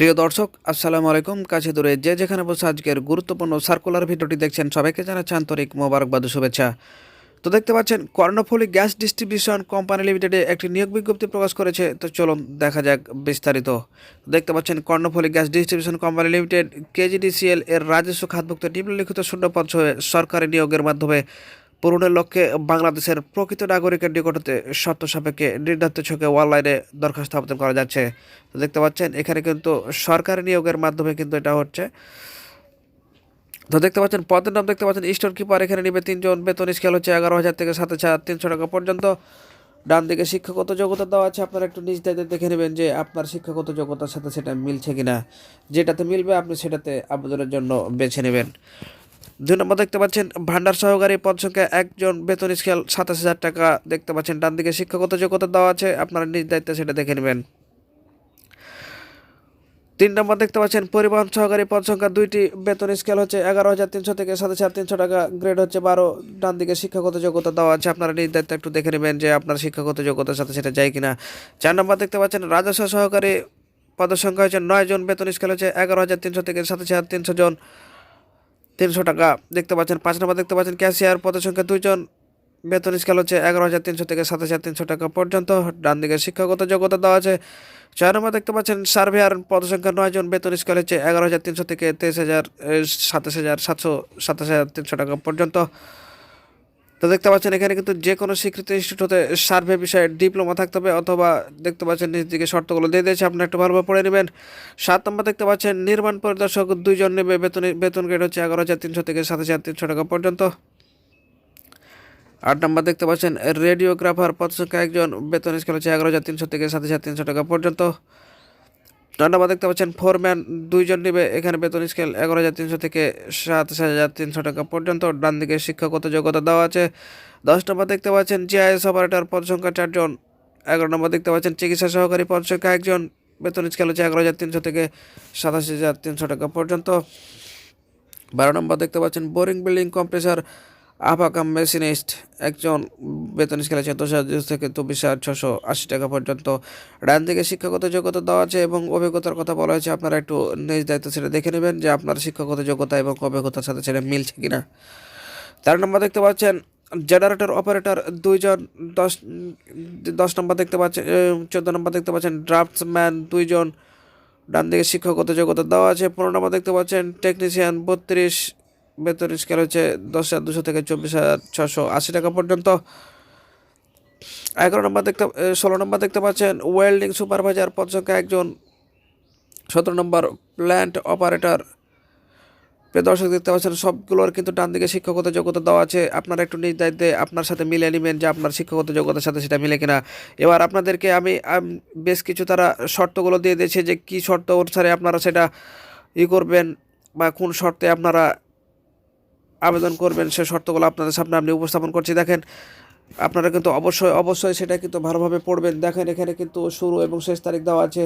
প্রিয় দর্শক, আসসালামু আলাইকুম। কাছে দূরে যে যেখানে বসে আজকের গুরুত্বপূর্ণ সার্কুলার ভিডিওটি দেখছেন, সবাইকে জানাচ্ছি আন্তরিক মোবারকবাদ শুভেচ্ছা। তো দেখতে পাচ্ছেন, কর্ণফুলি গ্যাস ডিস্ট্রিবিউশন কোম্পানি লিমিটেডে একটি নিয়োগ বিজ্ঞপ্তি প্রকাশ করেছে। তো চলুন দেখা যাক বিস্তারিত। দেখতে পাচ্ছেন, Karnaphuli gas distribution company limited, KGDCL এর রাজস্ব খাতভুক্ত নিম্নলিখিত শূন্যপদ সরকারি নিয়োগের মাধ্যমে পূরণের লক্ষ্যে বাংলাদেশের প্রকৃত নাগরিকের নিকটতে শর্ত সাপেক্ষে নির্ধারিত ছকে অনলাইনে দরখাস্ত আবেদন করা যাচ্ছে। তো দেখতে পাচ্ছেন, এখানে কিন্তু সরকারি নিয়োগের মাধ্যমে কিন্তু এটা হচ্ছে। তো দেখতে পাচ্ছেন, পদের নাম দেখতে পাচ্ছেন, স্টোর কিপার, এখানে নিবে তিনজন, বেতন স্কেল হচ্ছে এগারো হাজার থেকে সাত হাজার তিনশো টাকা পর্যন্ত। ডান দিকে শিক্ষাগত যোগ্যতা দেওয়া আছে, আপনারা একটু নিজ দায়িত্বে দেখে নেবেন যে আপনার শিক্ষাগত যোগ্যতার সাথে সেটা মিলছে কিনা। যেটাতে মিলবে, আপনি সেটাতে আবেদনের জন্য বেছে নেবেন। দুই নম্বর দেখতে পাচ্ছেন, ভান্ডার সহকারী পদ সংখ্যা একজন, বেতন স্কেল সাতাশ হাজার টাকা দেখতে পাচ্ছেন। ডান দিকে শিক্ষাগত যোগ্যতা দেওয়া আছে, আপনারা নিজ দায়িত্বে সেটা দেখে নেবেন। তিন নম্বর দেখতে পাচ্ছেন, পরিবহন সহকারী পদ সংখ্যা দুইটি, বেতন স্কেল হচ্ছে এগারো হাজার তিনশো থেকে সাত হাজার তিনশো টাকা গ্রেড হচ্ছে বারো। ডান দিকে শিক্ষাগত যোগ্যতা দেওয়া আছে, আপনারা নিজ দায়িত্বে একটু দেখে নেবেন যে আপনার শিক্ষাগত যোগ্যতার সাথে সেটা যায় কিনা। চার নম্বর দেখতে পাচ্ছেন, রাজস্ব সহকারী পদের সংখ্যা হচ্ছে নয় জন, বেতন স্কেল হচ্ছে এগারো হাজার তিনশো থেকে সাত হাজার তিনশো জন। তিনশো টাকা দেখতে পাচ্ছেন, পাঁচ নম্বর দেখতে পাচ্ছেন, ক্যাশিয়ার, পদের সংখ্যা দুইজন। বেতন স্কেল হচ্ছে এগারো হাজার তিনশো থেকে সাত হাজার তিনশো টাকা পর্যন্ত। ডান দিকে শিক্ষাগত যোগ্যতা দেওয়া আছে। চার নম্বর দেখতে পাচ্ছেন, সার্ভেয়ার পদসংখ্যা নয় জন, বেতন স্কেল হচ্ছে এগারো হাজার তিনশো থেকে তেইশ হাজার, সাতাশ হাজার সাতশো সাতাশ হাজার তিনশো টাকা পর্যন্ত। তো দেখতে পাচ্ছেন, এখানে কিন্তু যে কোনো স্বীকৃত ইনস্টিটিউট হতে সার্ভে বিষয়ে ডিপ্লোমা থাকতে হবে অথবা দেখতে পাচ্ছেন নিজ দিকে শর্তগুলো দিয়ে দিয়েছে আপনি একটু ভালোভাবে পড়ে নেবেন। সাত নম্বর দেখতে পাচ্ছেন, নির্মাণ পরিদর্শক দুইজন নেবে, বেতন বেতন গ্রেড হচ্ছে এগারো হাজার তিনশো থেকে সাত হাজার তিনশো টাকা পর্যন্ত। আট নম্বর দেখতে পাচ্ছেন রেডিওগ্রাফার পদ সংখ্যা একজন, বেতন স্কেল হচ্ছে এগারো হাজার তিনশো থেকে সাত হাজার তিনশো টাকা পর্যন্ত। নয় দেখতে পাচ্ছেন, ফোরম্যান দুইজন নেবে। এখানে বেতন স্কেল এগারো হাজার তিনশো থেকে সাত হাজার তিনশো টাকা পর্যন্ত। ডান দিকে শিক্ষাগত যোগ্যতা দেওয়া আছে। দশ নম্বর দেখতে পাচ্ছেন, জিআইএস অপারেটর পদ সংখ্যা চারজন। এগারো নম্বর দেখতে পাচ্ছেন, চিকিৎসা সহকারী পদ সংখ্যা একজন। বেতন স্কেল হচ্ছে এগারো হাজার তিনশো থেকে সাতাশি হাজার তিনশো টাকা পর্যন্ত। বারো নম্বর দেখতে পাচ্ছেন, বোরিং বিল্ডিং কম্প্রেসার আপাকাম মেশিনিস্ট একজন বেতন স্কেল আছে দশ হাজার থেকে চব্বিশ হাজার ছশো আশি টাকা পর্যন্ত। ডান থেকে শিক্ষাগত যোগ্যতা দেওয়া আছে এবং অভিজ্ঞতার কথা বলা হয়েছে। আপনারা একটু নিজ দায়িত্ব সেটা দেখে নেবেন যে আপনার শিক্ষাগত যোগ্যতা এবং অভিজ্ঞতার সাথে সেটা মিলছে কিনা। তার নম্বর দেখতে পাচ্ছেন, জেনারেটর অপারেটর দুইজন, দশ দশ নম্বর দেখতে পাচ্ছেন চোদ্দ নম্বর দেখতে পাচ্ছেন, ড্রাফটসম্যান দুইজন। ডান দিকে শিক্ষাগত যোগ্যতা দেওয়া আছে। পনেরো নম্বর দেখতে পাচ্ছেন, টেকনিশিয়ান বত্রিশ বেতন স্কেল হচ্ছে দশ হাজার দুশো থেকে চব্বিশ হাজার ছশো আশি টাকা পর্যন্ত। এগারো নম্বর দেখতে ষোলো নম্বর দেখতে পাচ্ছেন ওয়েল্ডিং সুপারভাইজার পদ সংখ্যা একজন, সতেরো নম্বর প্ল্যান্ট অপারেটর দর্শক, দেখতে পাচ্ছেন, সবগুলোর কিন্তু ডান দিকে শিক্ষাগত যোগ্যতা দেওয়া আছে। আপনারা একটু নিজ দায়িত্বে আপনার সাথে মিলে নেবেন যে আপনার শিক্ষাগত যোগ্যতার সাথে সেটা মিলে কিনা। এবার আপনাদেরকে আমি, বেশ কিছু তারা শর্তগুলো দিয়ে দিয়েছে যে কী শর্ত অনুসারে আপনারা সেটা ই করবেন বা কোন শর্তে আপনারা আবেদন করবেন, সে শর্তগুলো আপনাদের সামনে আপনি উপস্থাপন করছি। দেখেন, আপনারা কিন্তু অবশ্যই অবশ্যই সেটা কিন্তু ভালোভাবে পড়বেন। দেখেন, এখানে কিন্তু শুরু এবং শেষ তারিখ দেওয়া আছে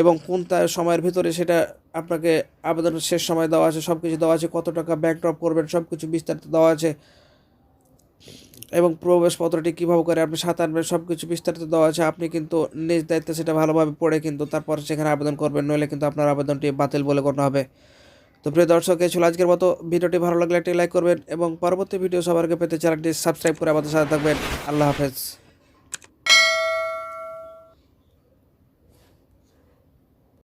এবং কোন সময়ের ভিতরে সেটা আপনাকে আবেদনের শেষ সময় দেওয়া আছে সব কিছু দেওয়া আছে, কত টাকা ব্যাক ড্রপ করবেন সব কিছু বিস্তারিত দেওয়া আছে এবং প্রবেশপত্রটি কীভাবে করে আপনি সাঁত আনবেন সব কিছু বিস্তারিত দেওয়া আছে। আপনি কিন্তু নিজ দায়িত্বে সেটা ভালোভাবে পড়ে কিন্তু তারপর সেখানে আবেদন করবেন, নইলে কিন্তু আপনার আবেদনটি বাতিল বলে গণ্য হবে। তো প্রিয় দর্শক, এই ছিল আজকের মতো। ভিডিওটি ভালো লাগলে একটি লাইক করবেন এবং পরবর্তী ভিডিও সবার আগে পেতে চ্যানেলটি সাবস্ক্রাইব করে আমাদের সাথে থাকবেন। আল্লাহ হাফেজ।